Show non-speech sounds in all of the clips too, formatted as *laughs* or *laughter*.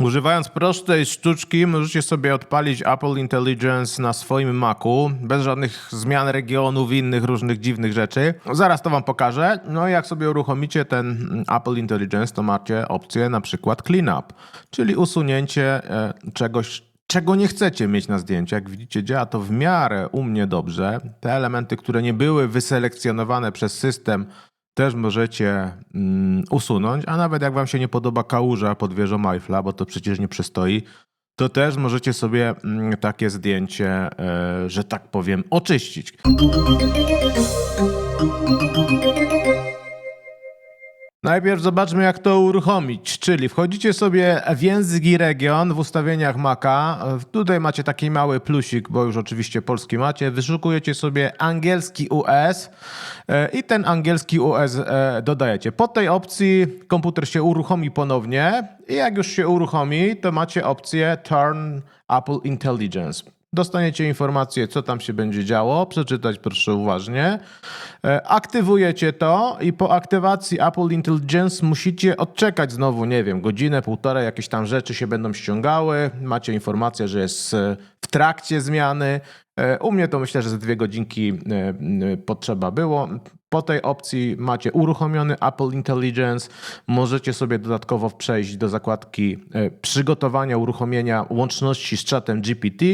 Używając prostej sztuczki możecie sobie odpalić Apple Intelligence na swoim Macu, bez żadnych zmian regionów i innych różnych dziwnych rzeczy. Zaraz to wam pokażę. No i jak sobie uruchomicie ten Apple Intelligence, to macie opcję na przykład cleanup, czyli usunięcie e, czegoś, czego nie chcecie mieć na zdjęciu. Jak widzicie, działa to w miarę u mnie dobrze. Te elementy, które nie były wyselekcjonowane przez system, też możecie mm, usunąć, a nawet jak wam się nie podoba kałuża pod wieżą Eiffla, bo to przecież nie przystoi, to też możecie sobie mm, takie zdjęcie, e, że tak powiem, oczyścić. Najpierw zobaczmy, jak to uruchomić. Czyli wchodzicie sobie w język i region w ustawieniach Maca. Tutaj macie taki mały plusik, bo już oczywiście polski macie. Wyszukujecie sobie angielski US e, i ten angielski US e, dodajecie. Po tej opcji komputer się uruchomi ponownie i jak już się uruchomi, to macie opcję Turn Apple Intelligence. Dostaniecie informację, co tam się będzie działo. Przeczytać proszę uważnie. E, Aktywujecie to i po aktywacji Apple Intelligence musicie odczekać znowu, nie wiem, godzinę, półtorej, jakieś tam rzeczy się będą ściągały. Macie informację, że jest e, w trakcie zmiany. E, U mnie to myślę, że ze dwie godzinki potrzeba było. Po tej opcji macie uruchomiony Apple Intelligence. Możecie sobie dodatkowo przejść do zakładki e, przygotowania uruchomienia łączności z czatem GPT.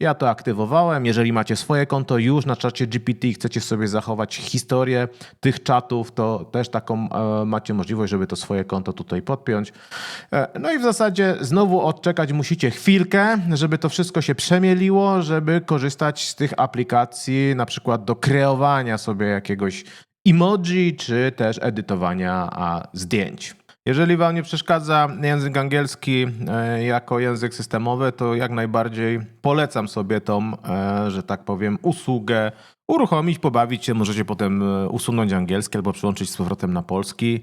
Ja to aktywowałem. Jeżeli macie swoje konto już na czacie GPT i chcecie sobie zachować historię tych czatów, to też taką e, macie możliwość, żeby to swoje konto tutaj podpiąć. E, no i w zasadzie znowu odczekać musicie chwilkę, żeby to wszystko się przemieliło, żeby korzystać z tych aplikacji, na przykład do kreowania sobie jakiegoś emoji, czy też edytowania zdjęć. Jeżeli Wam nie przeszkadza język angielski e, jako język systemowy, to jak najbardziej polecam sobie tą, e, że tak powiem, usługę uruchomić, pobawić się. Możecie potem e, usunąć angielski albo przełączyć z powrotem na polski.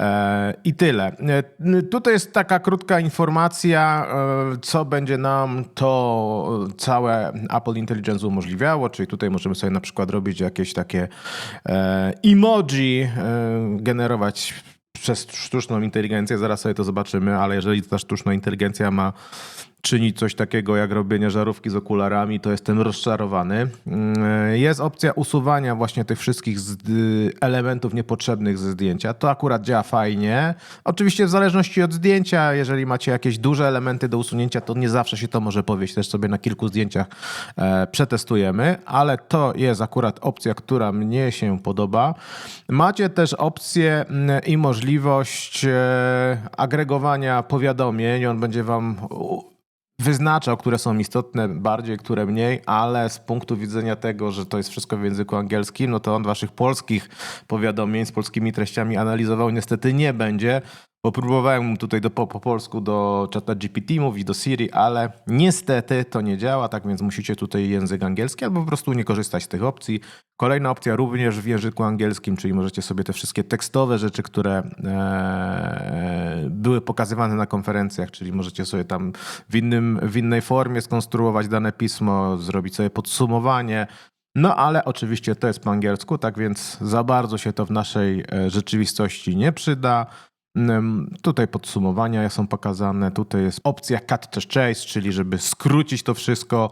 E, I tyle. E, Tutaj jest taka krótka informacja, e, co będzie nam to całe Apple Intelligence umożliwiało, czyli tutaj możemy sobie na przykład robić jakieś takie emoji, generować przez sztuczną inteligencję, zaraz sobie to zobaczymy, ale jeżeli ta sztuczna inteligencja ma czynić coś takiego jak robienie żarówki z okularami, to jestem rozczarowany. Mm, Jest opcja usuwania właśnie tych wszystkich zd- elementów niepotrzebnych ze zdjęcia. To akurat działa fajnie. Oczywiście w zależności od zdjęcia, jeżeli macie jakieś duże elementy do usunięcia, to nie zawsze się to może powieść. Też sobie na kilku zdjęciach e, przetestujemy, ale to jest akurat opcja, która mnie się podoba. Macie też opcję mm, i możliwość e, agregowania powiadomień. On będzie wam wyznaczał, które są istotne bardziej, które mniej, ale z punktu widzenia tego, że to jest wszystko w języku angielskim, no to on waszych polskich powiadomień z polskimi treściami analizował niestety nie będzie, bo próbowałem tutaj do, po, po polsku do czata GPT mówić, do Siri, ale niestety to nie działa, tak więc musicie tutaj język angielski albo po prostu nie korzystać z tych opcji. Kolejna opcja również w języku angielskim, czyli możecie sobie te wszystkie tekstowe rzeczy, które e, były pokazywane na konferencjach, czyli możecie sobie tam w, innym, w innej formie skonstruować dane pismo, zrobić sobie podsumowanie. No ale oczywiście to jest po angielsku, tak więc za bardzo się to w naszej e, rzeczywistości nie przyda. Tutaj podsumowania są pokazane. Tutaj jest opcja cut to chase, czyli żeby skrócić to wszystko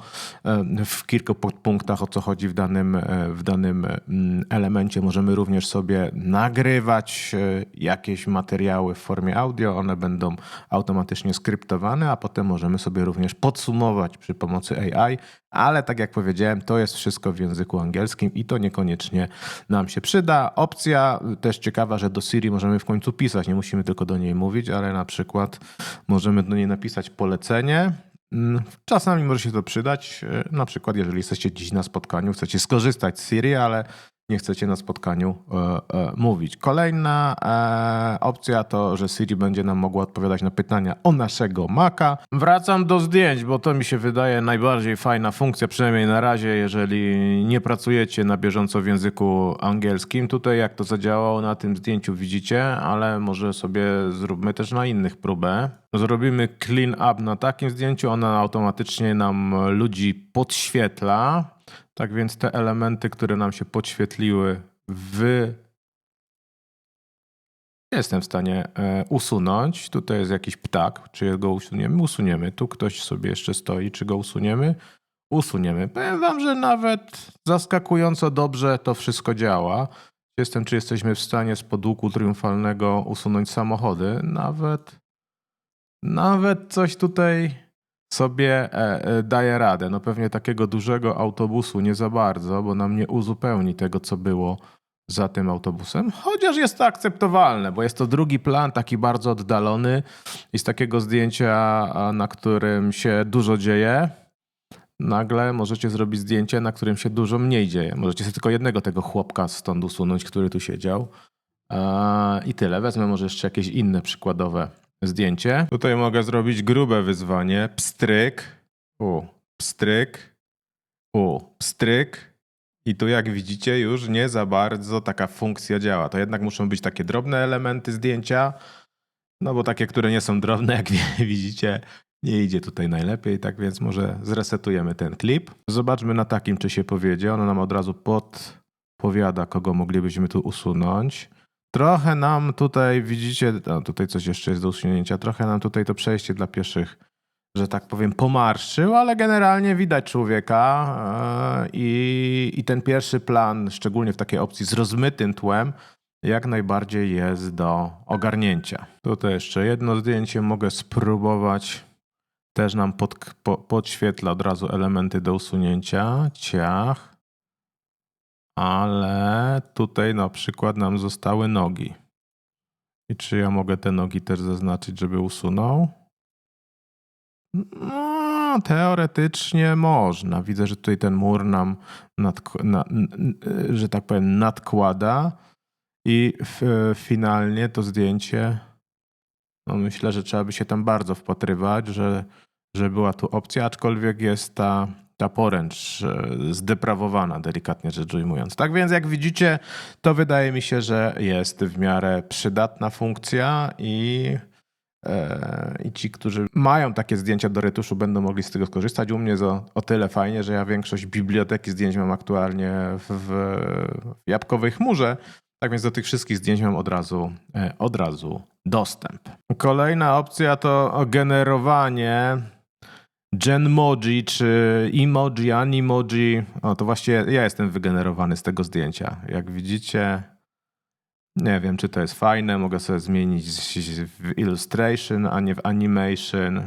w kilku podpunktach, o co chodzi w danym, e, w danym mm, elemencie. Możemy również sobie nagrywać e, jakieś materiały w formie audio. One będą automatycznie skryptowane, a potem możemy sobie również podsumować przy pomocy AI. Ale tak jak powiedziałem, to jest wszystko w języku angielskim i to niekoniecznie nam się przyda. Opcja też ciekawa, że do Siri możemy w końcu pisać, nie musimy tylko do niej mówić, ale na przykład możemy do niej napisać polecenie. Mm, Czasami może się to przydać, e, na przykład jeżeli jesteście dziś na spotkaniu, chcecie skorzystać z Siri, ale nie chcecie na spotkaniu e, e, mówić. Kolejna e, opcja to, że Siri będzie nam mogła odpowiadać na pytania o naszego Maca. Wracam do zdjęć, bo to mi się wydaje najbardziej fajna funkcja, przynajmniej na razie, jeżeli nie pracujecie na bieżąco w języku angielskim. Tutaj jak to zadziałało na tym zdjęciu widzicie, ale może sobie zróbmy też na innych próbę. Zrobimy clean up na takim zdjęciu, ona automatycznie nam ludzi podświetla. Tak więc te elementy, które nam się podświetliły w jestem w stanie e, usunąć. Tutaj jest jakiś ptak, czy go usuniemy? Usuniemy. Tu ktoś sobie jeszcze stoi, czy go usuniemy? Usuniemy. Powiem wam, że nawet zaskakująco dobrze to wszystko działa. Jestem, czy jesteśmy w stanie z podłuku triumfalnego usunąć samochody. Nawet, nawet coś tutaj sobie e, e, daje radę. No pewnie takiego dużego autobusu nie za bardzo, bo nam nie uzupełni tego, co było za tym autobusem. Chociaż jest to akceptowalne, bo jest to drugi plan, taki bardzo oddalony i z takiego zdjęcia, na którym się dużo dzieje, nagle możecie zrobić zdjęcie, na którym się dużo mniej dzieje. Możecie sobie tylko jednego tego chłopka stąd usunąć, który tu siedział. A, I tyle. Wezmę może jeszcze jakieś inne przykładowe zdjęcie. Tutaj mogę zrobić grube wyzwanie. Pstryk. U, pstryk. U, pstryk. I tu jak widzicie już nie za bardzo taka funkcja działa. To jednak muszą być takie drobne elementy zdjęcia, no bo takie, które nie są drobne, jak *laughs* widzicie, nie idzie tutaj najlepiej, tak więc może zresetujemy ten klip. Zobaczmy na takim, czy się powiedzie. Ono nam od razu podpowiada, kogo moglibyśmy tu usunąć. Trochę nam tutaj, widzicie, no tutaj coś jeszcze jest do usunięcia, trochę nam tutaj to przejście dla pieszych, że tak powiem, pomarszczył, ale generalnie widać człowieka e, i, i ten pierwszy plan, szczególnie w takiej opcji z rozmytym tłem, jak najbardziej jest do ogarnięcia. Tutaj jeszcze jedno zdjęcie mogę spróbować. Też nam pod, po, podświetla od razu elementy do usunięcia. Ciach. Ale tutaj na przykład nam zostały nogi. I czy ja mogę te nogi też zaznaczyć, żeby usunął? No, teoretycznie można. Widzę, że tutaj ten mur nam, na, że tak powiem, nadkłada. I finalnie to zdjęcie, no myślę, że trzeba by się tam bardzo wpatrywać, że, że była tu opcja, aczkolwiek jest ta, ta poręcz e, zdeprawowana, delikatnie rzecz ujmując. Tak więc, jak widzicie, to wydaje mi się, że jest w miarę przydatna funkcja i, e, i ci, którzy mają takie zdjęcia do retuszu, będą mogli z tego skorzystać. U mnie jest o, o tyle fajnie, że ja większość biblioteki zdjęć mam aktualnie w, w jabłkowej chmurze. Tak więc do tych wszystkich zdjęć mam od razu, e, od razu dostęp. Kolejna opcja to generowanie Genmoji czy emoji, animoji. O, to właściwie ja jestem wygenerowany z tego zdjęcia. Jak widzicie, nie wiem, czy to jest fajne. Mogę sobie zmienić w illustration, a nie w animation.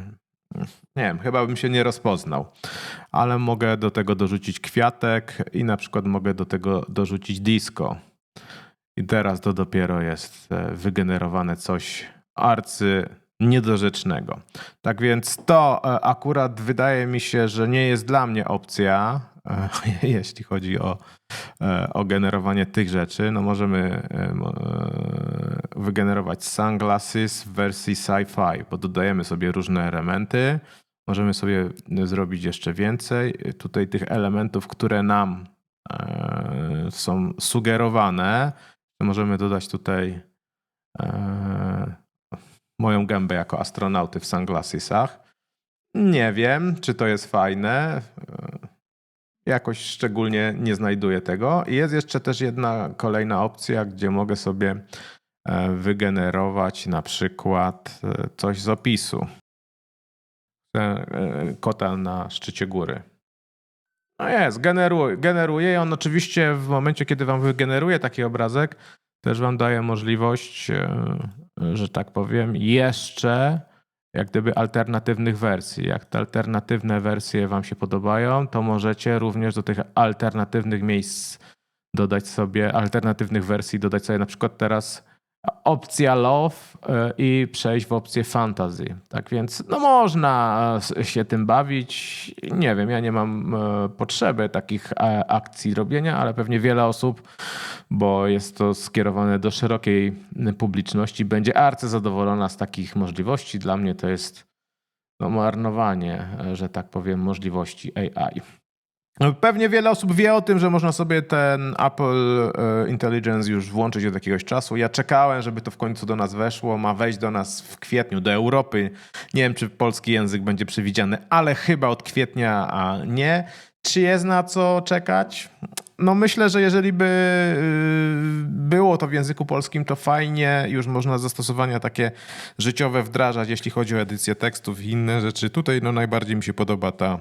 Nie wiem, chyba bym się nie rozpoznał, ale mogę do tego dorzucić kwiatek i na przykład mogę do tego dorzucić disco. I teraz to dopiero jest e, wygenerowane coś arcy niedorzecznego. Tak więc to e, akurat wydaje mi się, że nie jest dla mnie opcja, e, *laughs* jeśli chodzi o, o generowanie tych rzeczy. No możemy wygenerować sunglasses w wersji sci-fi, bo dodajemy sobie różne elementy. Możemy sobie zrobić jeszcze więcej. Tutaj tych elementów, które nam są sugerowane, Możemy dodać tutaj e, moją gębę jako astronauty w sunglassesach. Nie wiem, czy to jest fajne. E, jakoś szczególnie nie znajduję tego. I jest jeszcze też jedna kolejna opcja, gdzie mogę sobie e, wygenerować na przykład e, coś z opisu. Kota na szczycie góry. No jest, generuje, generuje on oczywiście w momencie, kiedy wam wygeneruje taki obrazek, też wam daje możliwość, e, że tak powiem, jeszcze jak gdyby alternatywnych wersji. Jak te alternatywne wersje wam się podobają, to możecie również do tych alternatywnych miejsc dodać sobie, alternatywnych wersji dodać sobie na przykład teraz opcja love e, i przejść w opcję fantasy. Tak więc no można się tym bawić. Nie wiem, ja nie mam e, potrzeby takich e, akcji robienia, ale pewnie wiele osób, bo jest to skierowane do szerokiej publiczności, będzie arce zadowolona z takich możliwości. Dla mnie to jest no, marnowanie, że tak powiem, możliwości AI. Pewnie wiele osób wie o tym, że można sobie ten Apple e, Intelligence już włączyć od jakiegoś czasu. Ja czekałem, żeby to w końcu do nas weszło. Ma wejść do nas w kwietniu, do Europy. Nie wiem, czy polski język będzie przewidziany, ale chyba od kwietnia, a nie. Czy jest na co czekać? no myślę, że jeżeli by y, było to w języku polskim, to fajnie już można zastosowania takie życiowe wdrażać, jeśli chodzi o edycję tekstów i inne rzeczy. Tutaj no najbardziej mi się podoba ta,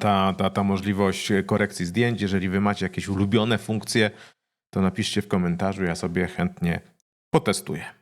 ta, ta, ta możliwość korekcji zdjęć. Jeżeli wy macie jakieś ulubione funkcje, to napiszcie w komentarzu, ja sobie chętnie potestuję.